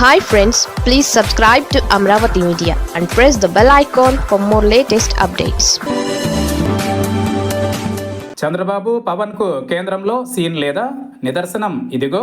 Hi friends please subscribe to Amaravati media and press the bell icon for more latest updates Chandrababu పవన్కు కేంద్రంలో scene లేదా? నిదర్శనం ఇదిగో.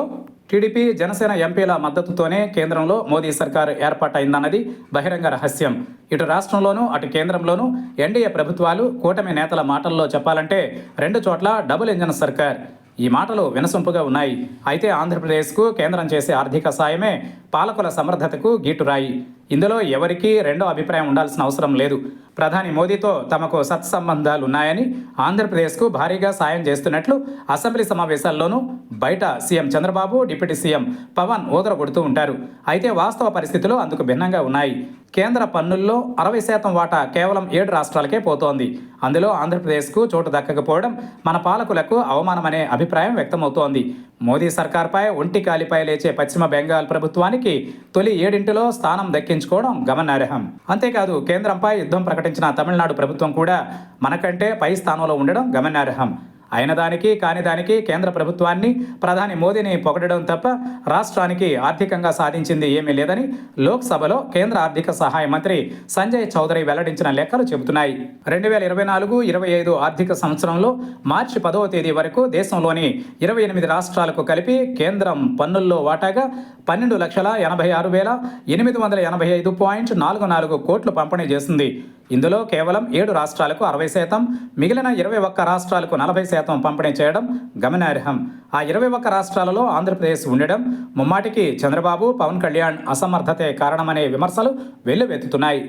TDP Janasena ఎంపీల మద్దతుతోనే కేంద్రంలో మోదీ సర్కారు ఏర్పాటైందన్నది బహిరంగ రహస్యం. ఇటు రాష్ట్రంలోనూ అటు కేంద్రంలోనూ ఎన్డీఏ ప్రభుత్వాలు కూటమి నేతల మాటల్లో చెప్పాలంటే రెండు చోట్ల డబుల్ ఇంజన్ సర్కార్. ఈ మాటలు వినసొంపుగా ఉన్నాయి. అయితే ఆంధ్రప్రదేశ్కు కేంద్రం చేసే ఆర్థిక సాయమే పాలకుల సమర్థతకు గీటురాయి. ఇందులో ఎవరికీ రెండో అభిప్రాయం ఉండాల్సిన అవసరం లేదు. ప్రధాని మోదీతో తమకు సత్సంబంధాలు ఉన్నాయని ఆంధ్రప్రదేశ్కు భారీగా సాయం చేస్తున్నట్లు అసెంబ్లీ సమావేశాల్లోనూ బయట CM Chandrababu deputy CM Pawan ఊదరగొడుతూ ఉంటారు. అయితే వాస్తవ పరిస్థితులు అందుకు భిన్నంగా ఉన్నాయి. కేంద్ర పన్నుల్లో అరవై శాతం వాటా కేవలం ఏడు రాష్ట్రాలకే పోతోంది. అందులో ఆంధ్రప్రదేశ్కు చోటు దక్కకపోవడం మన పాలకులకు అవమానమనే అభిప్రాయం వ్యక్తమవుతోంది. మోదీ సర్కార్పై ఒంటి కాలిపై లేచే పశ్చిమ బెంగాల్ ప్రభుత్వానికి తొలి ఏడింటిలో స్థానం దక్కించుకోవడం గమనార్హం. అంతేకాదు కేంద్రంపై యుద్ధం ప్రకటించిన తమిళనాడు ప్రభుత్వం కూడా మనకంటే పై స్థానంలో ఉండడం గమనార్హం. అయిన దానికి కాని దానికి కేంద్ర ప్రభుత్వాన్ని ప్రధాని మోదీని పొగడడం తప్ప రాష్ట్రానికి ఆర్థికంగా సాధించింది ఏమీ లేదని లోక్సభలో కేంద్ర ఆర్థిక సహాయ మంత్రి సంజయ్ చౌదరి వెల్లడించిన లెక్కలు చెబుతున్నాయి. రెండు వేల ఇరవై నాలుగు ఇరవై ఐదు ఆర్థిక సంవత్సరంలో మార్చి పదవ తేదీ వరకు దేశంలోని ఇరవై ఎనిమిది రాష్ట్రాలకు కలిపి కేంద్రం పన్నుల్లో వాటాగా పన్నెండు లక్షల ఎనభై ఆరు వేల ఎనిమిది వందల ఎనభై ఐదు పాయింట్ నాలుగు నాలుగు కోట్లు పంపిణీ చేసింది. ఇందులో కేవలం ఏడు రాష్ట్రాలకు అరవై శాతం మిగిలిన ఇరవై ఒక్క రాష్ట్రాలకు నలభై శాతం పంపిణీ చేయడం గమనార్హం. ఆ ఇరవై ఒక్క రాష్ట్రాలలో ఆంధ్రప్రదేశ్ ఉండడం ముమ్మాటికి చంద్రబాబు పవన్ కళ్యాణ్ అసమర్థతే కారణమనే విమర్శలు వెల్లువెత్తుతున్నాయి.